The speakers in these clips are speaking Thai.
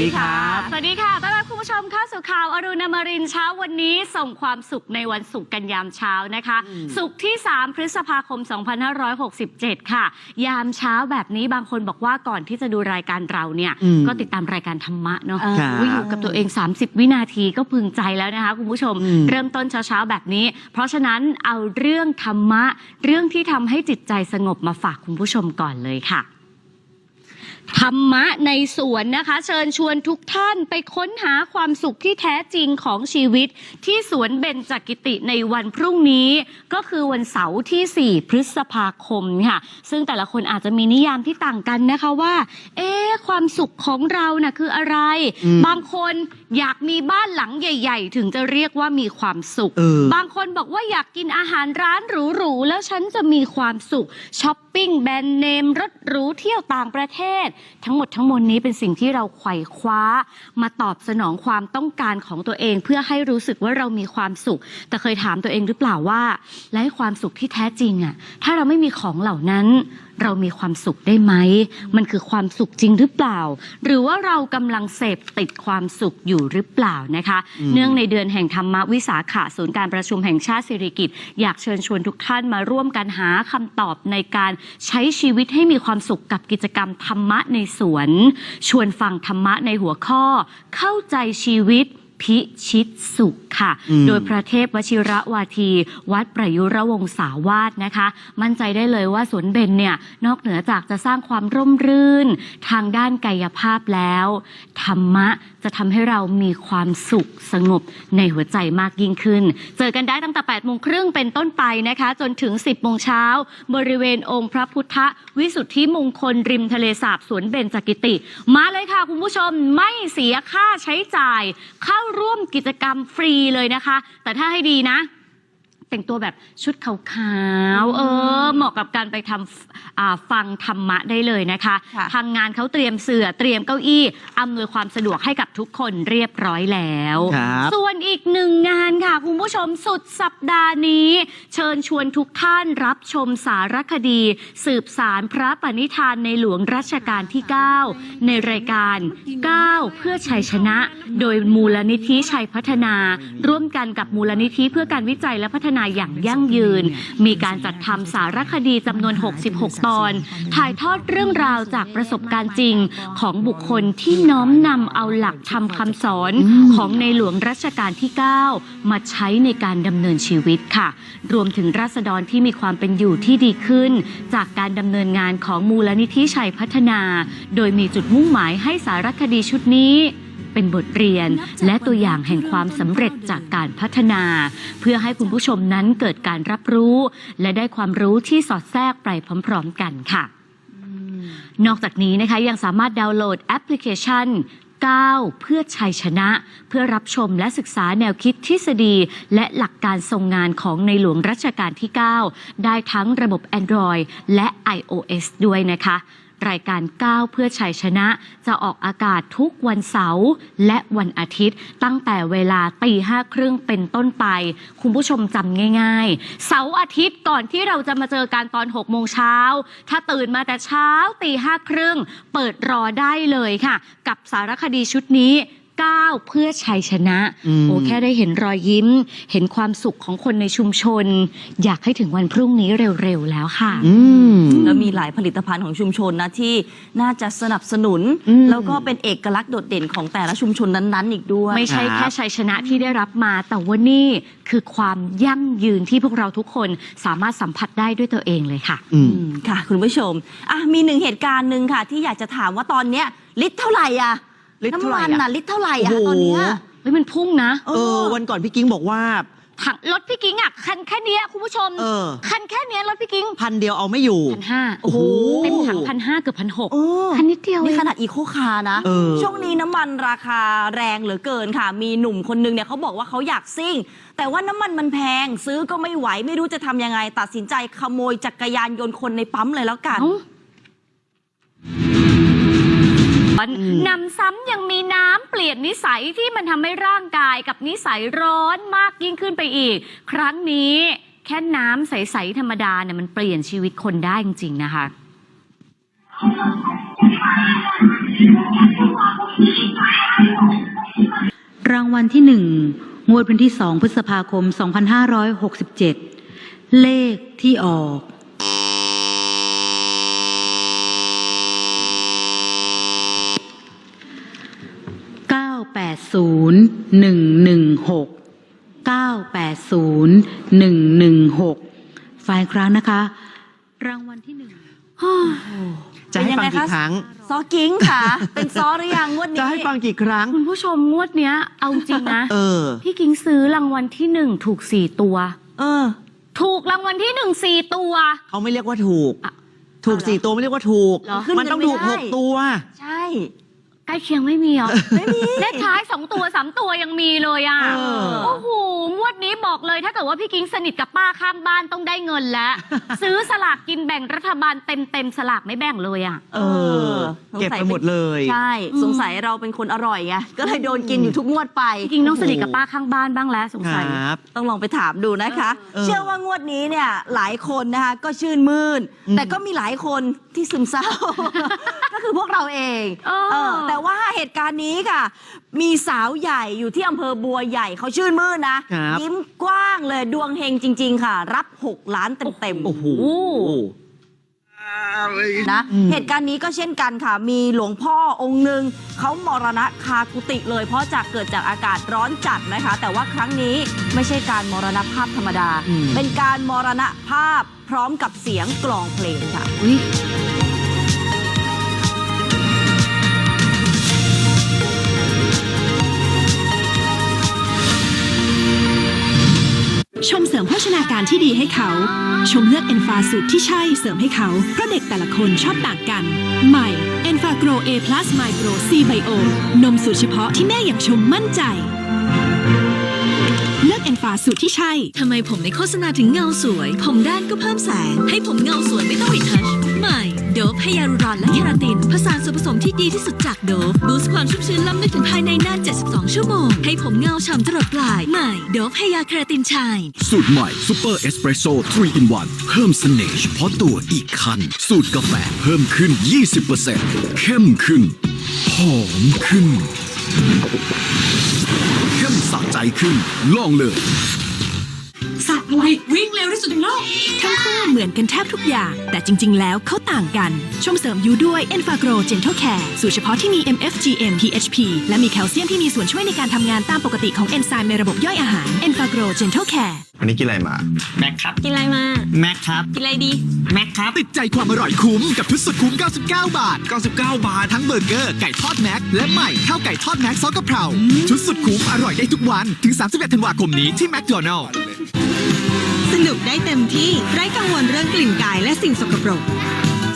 ดีครับสวัสดีค่ะ ต้อนรับคุณผู้ชมเข้าสู่ข่าวอรุณอมรินทร์เช้าวันนี้ส่งความสุขในวันศุกร์กันยามเช้านะคะ ศุกร์ที่ 3 พฤษภาคม 2567 ค่ะ ยามเช้าแบบนี้บางคนบอกว่าก่อนที่จะดูรายการเราเนี่ยอืมก็ติดตามรายการธรรมะเนาะครับอุ๊ยอยู่กับตัวเอง 30 วินาทีก็พึงใจแล้วนะคะคุณผู้ชมอืมเริ่มต้นเช้าๆแบบนี้ เพราะฉะนั้นเอาเรื่องธรรมะ เรื่องที่ทำให้จิตใจสงบมาฝากคุณผู้ชมก่อนเลยค่ะ ธรรมะในสวนนะคะ เชิญชวนทุกท่านไปค้นหาความสุขที่แท้จริงของชีวิต ที่สวนเบญจกิติในวันพรุ่งนี้ ก็คือวันเสาร์ที่ 4 พฤษภาคมค่ะ ซึ่งแต่ละคนอาจจะมีนิยามที่ต่างกันนะคะว่า เอ๊ะความสุขของเราน่ะคืออะไรอืมบางคนอยากมีบ้านหลังใหญ่ ๆ ถึงจะเรียกว่ามีความสุขเออบางคนบอกว่าอยากกินอาหารร้านหรูๆแล้วฉันจะมีความสุขช้อปปิ้งแบรนด์เนมรถหรูเที่ยวต่างประเทศ ทั้งหมดทั้งมวลนี้เป็นสิ่งที่เราไขว่คว้า มาตอบสนองความต้องการของตัวเอง เพื่อให้รู้สึกว่าเรามีความสุข แต่เคยถามตัวเองหรือเปล่าว่า และความสุขที่แท้จริงอะถ้าเราไม่มีของเหล่านั้น เรามีความสุขได้ไหม มันคือความสุขจริงหรือเปล่า หรือว่าเรากำลังเสพติดความสุขอยู่หรือเปล่านะคะอืมเนื่องในเดือนแห่งธรรมวิสาขะศูนย์การประชุมแห่งชาติสิริกิติ์อยากเชิญชวนทุกท่านมาร่วมกันหาคำตอบในการใช้ชีวิตให้มีความสุขกับกิจกรรมธรรมะในสวน ชวนฟังธรรมะในหัวข้อ เข้าใจชีวิตพิชิตสุขค่ะอืมโดยพระเทพวชิระวาที วัดประยุรวงศาวาสนะคะ มั่นใจได้เลยว่าสวนเบญเนี่ยนอกเหนือจากจะสร้างความร่มรื่น ทางด้านกายภาพแล้ว ธรรมะจะทำให้เรามีความสุขสงบในหัวใจมากยิ่งขึ้น เจอกันได้ตั้งแต่8โมงครึ่งเป็นต้นไปนะคะ จนถึง 10โมงเช้า บริเวณองค์พระพุทธวิสุทธิมงคลริมทะเลสาบสวนเบญจกิติ มาเลยค่ะคุณผู้ชมไม่เสียค่าใช้จ่าย เข้าร่วมกิจกรรมฟรีเลยนะคะ แต่ถ้าให้ดีนะ แต่งตัวแบบชุดขาวๆ เออ เหมาะกับการไปทำอ่าฟังธรรมะได้เลยนะคะค่ะทางงานเขาเตรียมเสื่อเตรียมเก้าอี้อำนวยความสะดวกให้กับทุกคนเรียบร้อยแล้วครับส่วนอีกหนึ่งงานค่ะ คุณผู้ชมสุดสัปดาห์นี้ เชิญชวนทุกท่านรับชมสารคดี สืบสารพระปณิธานในหลวงรัชกาลที่ 9 ในรายการ 9 เพื่อชัยชนะ โดยมูลนิธิชัยพัฒนา ร่วมกันกับมูลนิธิเพื่อการวิจัยและพัฒนาอย่างยั่งยืน มีการจัดทำสารคดีจำนวน 66 ตอน ถ่ายทอดเรื่องราวจากประสบการณ์จริงของบุคคลที่น้อมนำเอาหลักธรรมคำสอนอืมของในหลวงรัชกาลที่ 9 มาใช้ในการดำเนินชีวิตค่ะ รวมถึงราษฎรที่มีความเป็นอยู่ที่ดีขึ้น จากการดำเนินงานของมูลนิธิชัยพัฒนา โดยมีจุดมุ่งหมายให้สารคดีชุดนี้ เป็นบทเรียน และตัวอย่างแห่งความสำเร็จจากการพัฒนา เพื่อให้คุณผู้ชมนั้นเกิดการรับรู้ และได้ความรู้ที่สอดแทรกไปพร้อมๆกันค่ะ นอกจากนี้นะคะยังสามารถดาวน์โหลดแอปพลิเคชัน9เพื่อชัยชนะ เพื่อรับชมและศึกษาแนวคิดทฤษฎี และหลักการทรงงานของในหลวงรัชกาลที่ 9 ได้ทั้งระบบ Android และ iOS ด้วยนะคะ รายการ 9 เพื่อชัยชนะ จะออกอากาศทุกวันเสาร์และวันอาทิตย์ ตั้งแต่เวลาตีห้าครึ่งเป็นต้นไป คุณผู้ชมจำง่าย ๆ เสาร์อาทิตย์ก่อนที่เราจะมาเจอกันตอน6โมงเช้า ถ้าตื่นมาแต่เช้าตีห้าครึ่งเปิดรอได้เลยค่ะ กับสารคดีชุดนี้ 9เพื่อชัยชนะอืมโอ้แค่ได้เห็นรอยยิ้ม เห็นความสุขของคนในชุมชน อยากให้ถึงวันพรุ่งนี้เร็วๆแล้วค่ะอืมแล้วมีหลายผลิตภัณฑ์ของชุมชนนะที่น่าจะสนับสนุนอืมแล้วก็เป็นเอกลักษณ์โดดเด่นของแต่ละชุมชนนั้นๆ อีกด้วย ไม่ใช่ครับแค่ชัยชนะที่ได้รับมา แต่ว่านี่คือความยั่งยืนที่พวกเราทุกคนสามารถสัมผัสได้ด้วยตัวเองเลยค่ะอืมอืมค่ะ คุณผู้ชมอะมีหนึ่งเหตุการณ์หนึ่งค่ะ ที่อยากจะถามว่าตอนเนี้ยลิตรเท่าไหร่อะ ลิตรเท่าไหร่น้ำอะมันน่ะลิตรเท่าไหร่อะโอ้โห ตอนเนี้ยเฮ้ยมันพุ่งนะเอเอออ วันก่อนพี่กิ้งบอกว่า ถังรถพี่กิ้งอะคันแค่เนี้ยคุณผู้ชม เออ คันแค่เนี้ยรถพี่กิ้งพันเดียวเอาไม่อยู่ พันห้าโอ้โห เต็มถังพันห้าเกือบพันหกเออคันนิดเดียวเอนี่งขนาดอีโคคาร์นะ เออ ช่วงนี้น้ำมันราคาแรงเหลือเกินค่ะ มีหนุ่มคนนึงเนี่ยเขาบอกว่าเขาอยากซิ่ง แต่ว่าน้ำมันมันแพง ซื้อก็ไม่ไหวไม่รู้จะทำยังไง ตัดสินใจขโมยจักรยานยนต์คนในปั๊มเลยแล้วกัน เอ้า นำซ้ำยังมีน้ำเปลี่ยนนิสัยที่มันทำให้ร่างกายกับนิสัยร้อนมากยิ่งขึ้นไปอีก ครั้งนี้แค่น้ำใส ๆ ธรรมดาเนี่ยมันเปลี่ยนชีวิตคนได้จริง ๆ นะคะรางวัลที่หนึ่งงวดวันที่สองพฤษภาคม 2567 เลขที่ออก 980 116 980 116 ฝ่ายครั้งนะคะ รางวัลที่หนึ่งจะให้ฟังกี่ครั้งซอกิ้งค่ะ เป็นซอหรือยังงวดนี้ จะให้ฟังกี่ครั้ง คุณผู้ชมงวดเนี้ย เอาจริงนะเออ พี่กิ้งซื้อรางวัลที่หนึ่งถูกสี่ตัว เออ ถูกรางวัลที่หนึ่งสี่ตัว เขาไม่เรียกว่าถูกอะถูกเอาเหรอสี่ตัวไม่เรียกว่าถูกเหรอมันต้องถูกขึ้นหกันไม่กได้ตัว ใช่ใก ล้เคียงไม่มีเหรอไม่มีเลขท้ายสองตัวสามตัวยังมีเลยอะเออ โอ้โหงวดนี้บอกเลยถ้าเกิดว่าพี่กิ้งสนิทกับป้าข้างบ้านต้องได้เงินแล้ว ซื้อสลากกินแบ่งรัฐบาลเต็มเต็มๆสลากไม่แบ่งเลยอะ เออเก็บไปหมดเลย ใช่สงสัยเราเป็นคนอร่อยไง ก็เลยโดนกินอยู่ทุกงวดไป พี่กิ้งต้องสนิทกับป้าข้างบ้านบ้างแล้วสงคสัย รับ ต้องลองไปถามดูนะคะ เออ เชื่อว่างวดนี้เนี่ยหลายคนนะคะก็ชื่นมื่นอืมแต่ก็มีหลายคนที่ซึมเศร้าก็ คือพวกเราเองเออ เออแต่ว่าเหตุการณ์นี้ค่ะ มีสาวใหญ่อยู่ที่อำเภอบัวใหญ่เขาชื่นมื่นนะ ครับ ยิ้มกว้างเลยดวงเฮงจริง ๆ ค่ะ รับ 6 ล้านเต็มๆ โอ้โห นะอืม เหตุการณ์นี้ก็เช่นกันค่ะ มีหลวงพ่อองค์หนึ่งเขามรณะคากุฏิเลย เพราะจากเกิดจากอากาศร้อนจัดนะคะ แต่ว่าครั้งนี้ไม่ใช่การมรณภาพธรรมดา อืม เป็นการมรณภาพพร้อมกับเสียงกลองเพลงค่ะ อุ๊ย ชมเสริมโภชนาการที่ดีให้เขา ชมเลือกเอนฟาสูตรที่ใช่เสริมให้เขา เพราะเด็กแต่ละคนชอบต่างกัน ใหม่เอนฟาโกรเอพลัสไมโครซีไบโอนมสูตรเฉพาะที่แม่อย่างชมมั่นใจ เลือกเอนฟาสูตรที่ใช่ ทำไมผมในโฆษณาถึงเงาสวย ผมด้านก็เพิ่มแสง ให้ผมเงาสวยไม่ต้องอีทัช ใหม่โดฟไฮยาลูรอนและเคราติน ผสานส่วนผสมที่ดีที่สุดจากโดฟบูสต์ความชุ่มชื้นล้ำลึกถึงภายในนาน 72 ชั่วโมง ให้ผมเงาฉ่ำตลอดปลาย ใหม่โดฟไฮยาเคราตินชายสูตรใหม่ซูเปอร์เอสเปรสโซ่3 in 1เพิ่มเสน่ห์เฉพาะตัวอีกคัน สูตรกาแฟเพิ่มขึ้น 20%เข้มขึ้น หอมขึ้น เข้มสะใจขึ้นลองเลย สัตว์อะไรวิ่งเร็วที่สุดในโลก ทั้งคู่เหมือนกันแทบทุกอย่าง แต่จริง ๆ แล้วเขาต่างกัน ชมเสริมยูด้วย e n f a g r o Gentle Care สูตรเฉพาะที่มี MFGM PHP และมีแคลเซียมที่มีส่วนช่วยในการทำงานตามปกติของเอนไซม์ในระบบย่อยอาหาร e n f a g r o Gentle Care วันนี้กินอะไรมา แม็กครับ กินอะไรมา แม็กครับ กินอะไรดี แม็กครับ ติดใจความอร่อยคุ้มกับทุกสุดคุ้ม 99 บาท 99 บาท ทั้งเบอร์เกอร์ ไก่ทอดแม็ก และใหม่ข้าวไก่ทอดแม็กซอสกะเพราชุดสุดคุ้มอร่อยได้ทุกวัน ถึง 31 ธันวาคมนี้ที่แมคโดนัลล์ สนุกได้เต็มที่ไร้กังวลเรื่องกลิ่นกายและสิ่งสกปรก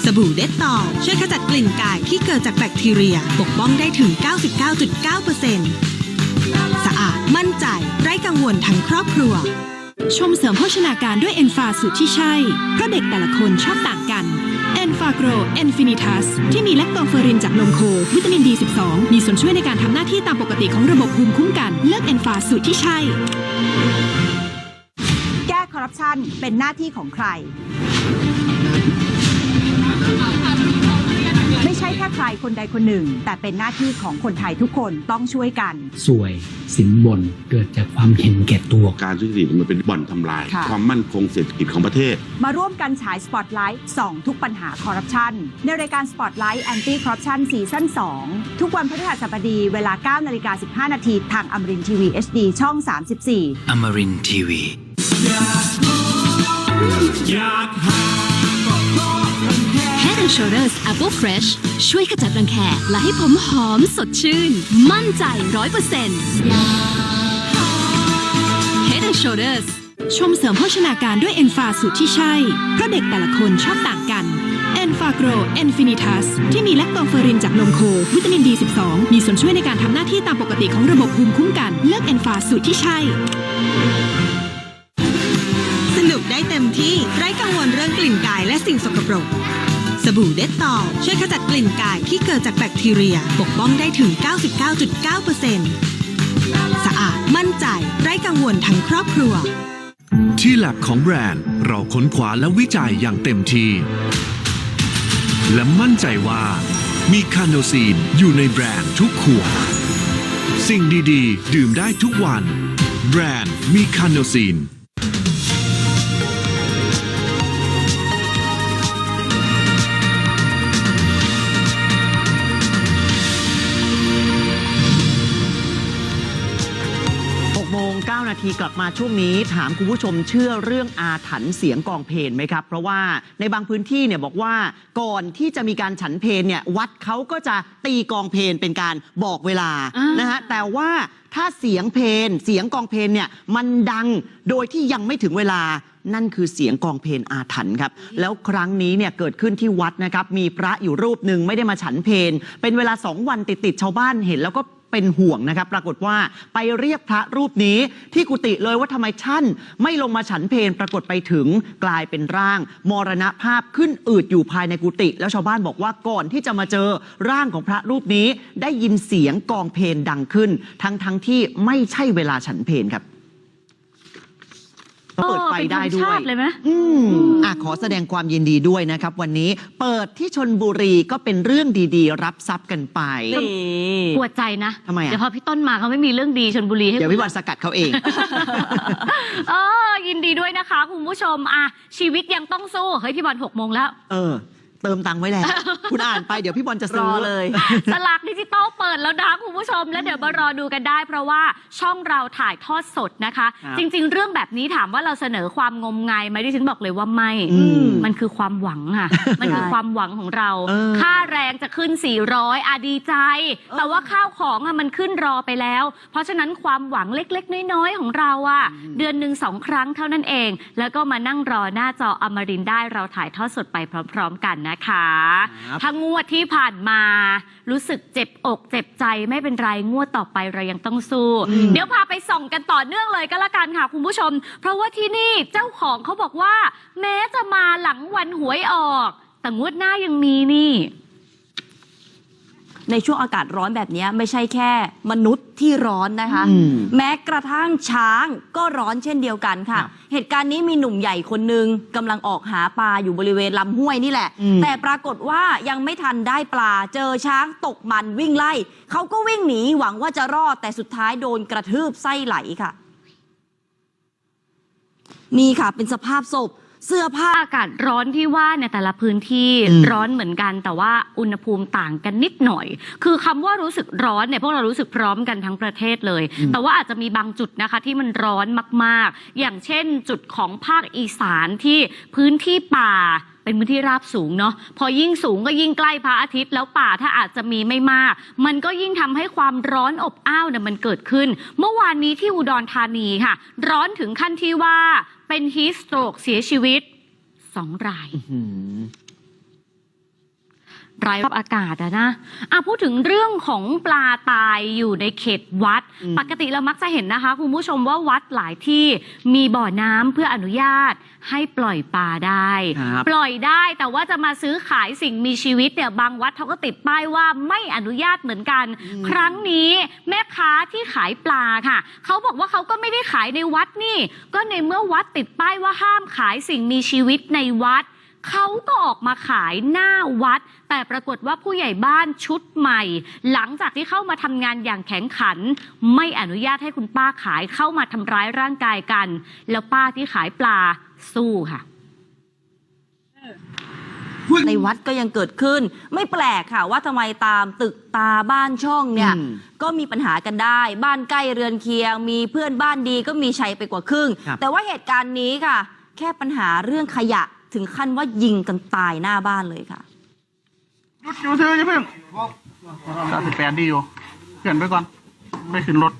สบู่เด็ดตอลช่วยขจัดกลิ่นกายที่เกิดจากแบคทีเรีย ปกป้องได้ถึง 99.9%สะอาดมั่นใจ ไร้กังวลทั้งครอบครัว ชมเสริมโภชนาการด้วยเอนฟาสูตรที่ใช่ เพราะเด็กแต่ละคนชอบต่างกันเอนฟาโกรเอนฟินิทัสที่มีแลคโตเฟอรินจากนมโค วิตามิน D12 มีส่วนช่วยในการทำหน้าที่ตามปกติของระบบภูมิคุ้มกัน เลือกเอนฟาสูตรที่ใช่ ชันเป็นหน้าที่ของใคร ไม่ใช่แค่ใครคนใดคนหนึ่ง แต่เป็นหน้าที่ของคนไทยทุกคนต้องช่วยกัน สวยสินบนเกิดจากความเห็นแก่ตัว การทุจริตมันเป็นบ่อนทำลาย ค่ะ ความมั่นคงเศรษฐกิจของประเทศ มาร่วมกันฉายสปอตไลท์ส่องทุกปัญหาคอร์รัปชันในรายการสปอตไลท์แอนตี้คอร์รัปชันซีซั่น2 ทุกวันพฤหัสบดีเวลา9นาฬิกา15 นาทีทางอมรินทีวี HD ช่อง 34อมรินทีวี Head and Shoulders Apple Fresh ช่วยขจัดรังแคและให้ผมหอมสดชื่น มั่นใจร้อยเปอร์เซ็นต์ Head and Shoulders ชมเสริมโภชนาการด้วยเอนฟาสูตรที่ใช่ เพราะเด็กแต่ละคนชอบต่างกันเอนฟาโกรเอนฟินิทัสที่มีแลคโตเฟอรินจากนมโค วิตามิน D12 มีส่วนช่วยในการทำหน้าที่ตามปกติของระบบภูมิคุ้มกัน เลือกเอนฟาสูตรที่ใช่ กลิ่นกายและสิ่งสกปรก สบู่เด็ดตอลช่วยขจัดกลิ่นกายที่เกิดจากแบคทีเรียปกป้องได้ถึง 99.9%สะอาดมั่นใจ ไร้กังวลทั้งครอบครัว ที่แลบของแบรนด์ เราค้นคว้าและวิจัยอย่างเต็มที่ และมั่นใจว่า มีคาโนซีนอยู่ในแบรนด์ทุกขวดสิ่งดี ๆ ดื่มได้ทุกวัน แบรนด์มีคาโนซีน นาทีกลับมาช่วงนี้ ถามคุณผู้ชมเชื่อเรื่องอาถรรพ์เสียงกองเพลงไหมครับ เพราะว่าในบางพื้นที่เนี่ยบอกว่าก่อนที่จะมีการฉันเพลงเนี่ยวัดเขาก็จะตีกองเพลงเป็นการบอกเวลาอ่านนะฮะแต่ว่าถ้าเสียงเพลงเสียงกองเพลงเนี่ยมันดังโดยที่ยังไม่ถึงเวลานั่นคือเสียงกองเพลงอาถรรพ์ครับ แล้วครั้งนี้เนี่ยเกิดขึ้นที่วัดนะครับ มีพระอยู่รูปหนึ่งไม่ได้มาฉันเพลงเป็นเวลาสองวันติดๆชาวบ้านเห็น แล้วก็ เป็นห่วงนะครับ ปรากฏว่าไปเรียกพระรูปนี้ที่กุฏิเลยว่าทำไมท่านไม่ลงมาฉันเพลปรากฏไปถึงกลายเป็นร่าง มรณภาพขึ้นอืดอยู่ภายในกุฏิแล้วชาวบ้านบอกว่าก่อนที่จะมาเจอร่างของพระรูปนี้ ได้ยินเสียงกองเพลงดังขึ้น ทั้งทั้งที่ไม่ใช่เวลาฉันเพลครับ เปิดไฟได้ด้เออเป็นธรรมวชายติเลยไหมอืมอะขอแสดงความยินดีด้วยนะครับ วันนี้เปิดที่ชนบุรีก็เป็นเรื่องดีๆ รับทรัพย์กันไปนี่ปวดใจนะทำไมอะ เดี๋ยวพอพี่ต้นมาเขาไม่มีเรื่องดีชนบุรีให้เดี๋ยวคุณพี่บอลสกัดเขาเอง เออยินดีด้วยนะคะ คุณผู้ชมอะชีวิตยังต้องสู้ เฮ้ย พี่บอลหกโมงแล้ว เออ เติมตังค์ไว้แล้ว คุณอ่านไปเดี๋ยวพี่บอลจะรซื้ออเลย สลากดิจิตอลเปิดแล้วนะคุณผู้ชม แล้วเดี๋ยวมารอดูกันได้ เพราะว่าช่องเราถ่ายทอดสดนะคะ ครับจริง ๆ เรื่องแบบนี้ถามว่าเราเสนอความงมงายไหมดิฉันบอกเลยว่าไม่อืมมันคือความหวังค่ะ มันคือความหวังของเรา เออค่าแรงจะขึ้น 400อะดีใจ แต่ว่าข้าวของอะมันขึ้นรอไปแล้ว เพราะฉะนั้นความหวังเล็ก ๆ น้อยๆของเราอะเดือนหนึ่งสองครั้งเท่านั้นเอง แล้วก็มานั่งรอหน้าจออมรินทร์ได้เราถ่ายทอดสดไปพร้อม ๆ กันนะคะ ครับ ถ้างวดที่ผ่านมา รู้สึกเจ็บอกเจ็บใจไม่เป็นไร งวดต่อไปเรายังต้องสู้ เดี๋ยวพาไปส่องกันต่อเนื่องเลยก็แล้วกันค่ะคุณผู้ชม เพราะว่าที่นี่เจ้าของเขาบอกว่า แม้จะมาหลังวันหวยออก แต่งวดหน้ายังมีนี่ ในช่วงอากาศร้อนแบบนี้ไม่ใช่แค่มนุษย์ที่ร้อนนะคะอืมแม้กระทั่งช้างก็ร้อนเช่นเดียวกันค่ะครับเหตุการณ์นี้มีหนุ่มใหญ่คนหนึ่งกำลังออกหาปลาอยู่บริเวณลำห้วยนี่แหละอืมแต่ปรากฏว่ายังไม่ทันได้ปลาเจอช้างตกมันวิ่งไล่เขาก็วิ่งหนีหวังว่าจะรอดแต่สุดท้ายโดนกระทืบไส้ไหลค่ะ นี่ค่ะเป็นสภาพศพ เสื้อผ้าอากาศร้อนที่ว่าในยแต่ละพื้นที่อืมร้อนเหมือนกัน แต่ว่าอุณหภูมิต่างกันนิดหน่อย คือคำว่ารู้สึกร้อนเนี่ยพวกเรารู้สึกพร้อมกันทั้งประเทศเลย แต่ว่าอาจจะมีบางจุดนะคะที่มันร้อนมาก ๆ อย่างเช่นจุดของภาคอีสานที่พื้นที่ป่า เป็นพื้นที่ราบสูงเนาะพอยิ่งสูงก็ยิ่งใกล้พระอาทิตย์ แล้วป่าถ้าอาจจะมีไม่มาก มันก็ยิ่งทำให้ความร้อนอบอ้าวเนี่ยมันเกิดขึ้น เมื่อวานนี้ที่อุดรธานีค่ะ ร้อนถึงขั้นที่ว่าเป็นฮีสโตรกเสียชีวิตสองราย อืมรายรอบอากาศอะนะอะพูดถึงเรื่องของปลาตายอยู่ในเขตวัดอืมปกติเรามักจะเห็นนะคะคุณผู้ชมว่าวัดหลายที่มีบ่อน้ำเพื่ออนุญาตให้ปล่อยปลาได้ ครับ ปล่อยได้แต่ว่าจะมาซื้อขายสิ่งมีชีวิตเนี่ยบางวัดเขาก็ติดป้ายว่าไม่อนุญาตเหมือนกัน ครั้งนี้แม่ค้าที่ขายปลาค่ะเขาบอกว่าเขาก็ไม่ได้ขายในวัดนี่ ก็ในเมื่อวัดติดป้ายว่าห้ามขายสิ่งมีชีวิตในวัด เขาก็ออกมาขายหน้าวัด แต่ปรากฏว่าผู้ใหญ่บ้านชุดใหม่ หลังจากที่เข้ามาทำงานอย่างแข็งขัน ไม่อนุญาตให้คุณป้าขายเข้ามาทำร้ายร่างกายกัน แล้วป้าที่ขายปลาสู้ค่ะในวัดก็ยังเกิดขึ้น ไม่แปลกค่ะว่าทำไมตามตึกตาบ้านช่องเนี่ยอืมก็มีปัญหากันได้ บ้านใกล้เรือนเคียง มีเพื่อนบ้านดีก็มีชัยไปกว่าครึ่งครับแต่ว่าเหตุการณ์นี้ค่ะ แค่ปัญหาเรื่องขยะ ถึงขั้นว่ายิงกันตายหน้าบ้านเลยค่ะรถอยู่เธออย่าเพิ่งสามสิบแปดดีอยู่เปลี่ยนไปก่อน ไม่ขึ้นรถ